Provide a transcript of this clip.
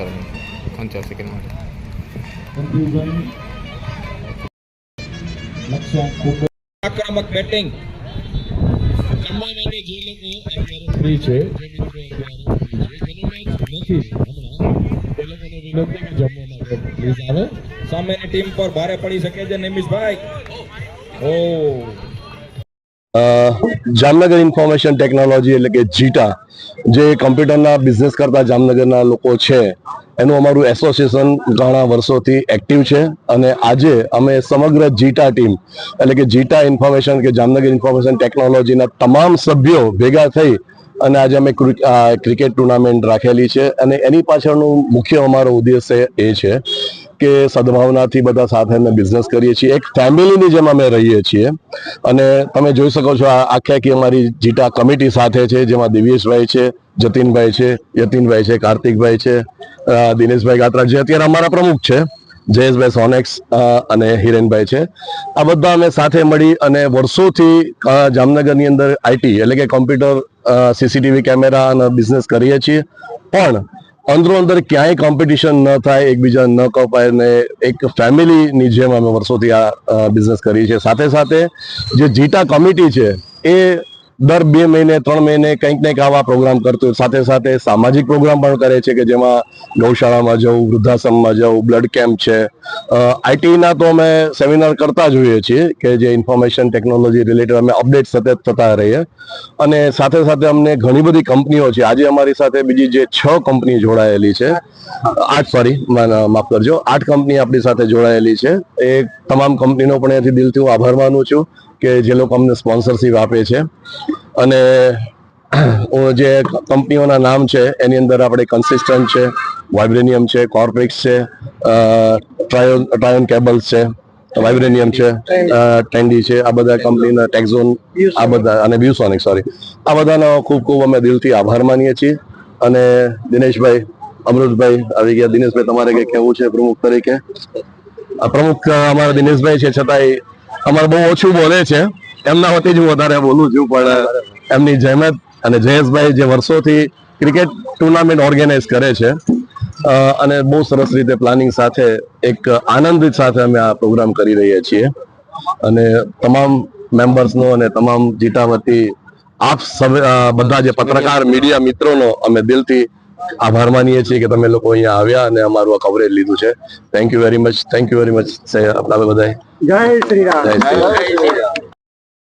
જવાનું ત્રણ ચાર સેકન્ડ માટે આક્રમક બેટિંગ જમવા જે લોકો ફ્રી છે નથી. સામેની ટીમ પર ભારે પડી શકે છે નિમિષભાઈ ઓ જામનગર ઇન્ફોર્મેશન ટેકનોલોજી એટલે કે જીટા, જે કમ્પ્યુટરના બિઝનેસ કરતા જામનગરના લોકો છે, એનું અમારું એસોસિએશન ઘણા વર્ષોથી એક્ટિવ છે અને આજે અમે સમગ્ર જીટા ટીમ, એટલે કે જીટા ઇન્ફોર્મેશન કે જામનગર ઇન્ફોર્મેશન ટેકનોલોજીના તમામ સભ્યો ભેગા થઈ અને આજે અમે ક્રિ- ક્રિકેટ ટુર્નામેન્ટ રાખેલી છે અને એની પાછળનું મુખ્ય અમારો ઉદ્દેશ્ય એ છે કે સદભાવનાથી બધા સાથે અમે બિઝનેસ કરીએ છીએ. એક ફેમિલીની જેમ અમે રહીએ છીએ. અને તમે જોઈ શકો છો આ આખી આખી અમારી જીટા કમિટી સાથે છે, જેમાં દિવ્યેશભાઈ છે, જતીનભાઈ છે, યતીનભાઈ છે, કાર્તિકભાઈ છે દિનેશભાઈ ગાત્રા જે અત્યારે અમારા પ્રમુખ છે, જયેશભાઈ સોનેક્સ અને હિરેનભાઈ છે. આ બધા અમે સાથે મળી અને વર્ષોથી જામનગરની અંદર આઈટી એટલે કે કોમ્પ્યુટર સીસીટીવી કેમેરા અને બિઝનેસ કરીએ છીએ. પણ અંદરો અંદર ક્યાંય કોમ્પિટિશન ન થાય, એકબીજા ન કપાય ને એક ફેમિલીની જેમ અમે વર્ષોથી આ બિઝનેસ કરીએ છીએ સાથે સાથે જે જીટા કમિટી છે, એ દર બે મહિને, ત્રણ મહિને કંઈક ને કંઈક આવા પ્રોગ્રામ કરતું. સાથે સાથે સામાજિક પ્રોગ્રામ પણ કરે છે કે જેમાં ગૌશાળામાં જવું, વૃદ્ધાશ્રમમાં જવું બ્લડ કેમ્પ છે. આઈટીના તો અમે સેમિનાર કરતા જ હોઈએ છીએ કે જે ઇન્ફોર્મેશન ટેકનોલોજી રિલેટેડ અમે અપડેટ સતત થતા રહીએ. અને સાથે સાથે અમને ઘણી બધી કંપનીઓ છે. આજે અમારી સાથે બીજી જે છ કંપની જોડાયેલી છે. આઠ સોરી માફ કરજો. આઠ કંપની આપણી સાથે જોડાયેલી છે. એ તમામ કંપનીનો પણ અહીંયાથી દિલથી હું આભાર માનું છું. કે જે લોકો અમને સ્પોન્સરશિપ આપે છે. અને જે કંપનીઓના નામ છે, એની અંદર આપણે કન્સિસ્ટન્ટ છે વાઇબ્રેનિયમ છે કોર્પેક્સ છે ટ્રાયોન ટ્રાયોન કેબલ્સ છે વાઇબ્રેનિયમ છે ટેન્ડી છે, આ બધા કંપનીના ટેક્ઝોન આ બધા, અને બ્યુસોનિક સોરી આ બધાનો ખૂબ ખૂબ અમે દિલથી આભાર માનીએ છીએ. અને દિનેશભાઈ, અમૃતભાઈ આવી ગયા. દિનેશભાઈ, તમારે કંઈ કહેવું છે પ્રમુખ તરીકે? પ્રમુખ અમારા દિનેશભાઈ છે, છતાંય અમારે બહુ ઓછું બોલે છે. એમના વતી જ હું વધારે બોલું છું, પણ એમની જહેમત અને જયેશભાઈ જે વર્ષોથી ક્રિકેટ ટુર્નામેન્ટ ઓર્ગેનાઇઝ કરે છે અને બહુ સરસ રીતે પ્લાનિંગ સાથે એક આનંદ સાથે અમે આ પ્રોગ્રામ કરી રહ્યા છીએ. અને તમામ મેમ્બર્સનો અને તમામ જીટા વતી આપ સવે બધા જે પત્રકાર, મીડિયા મિત્રોનો અમે દિલથી આભાર માનીએ છીએ કે તમે લોકો અહીંયા આવ્યા અને અમારું આ કવરેજ લીધું છે. Thank you very much thank you very much આપણા બધાએ. જય શ્રી રામ. જય શ્રી રામ.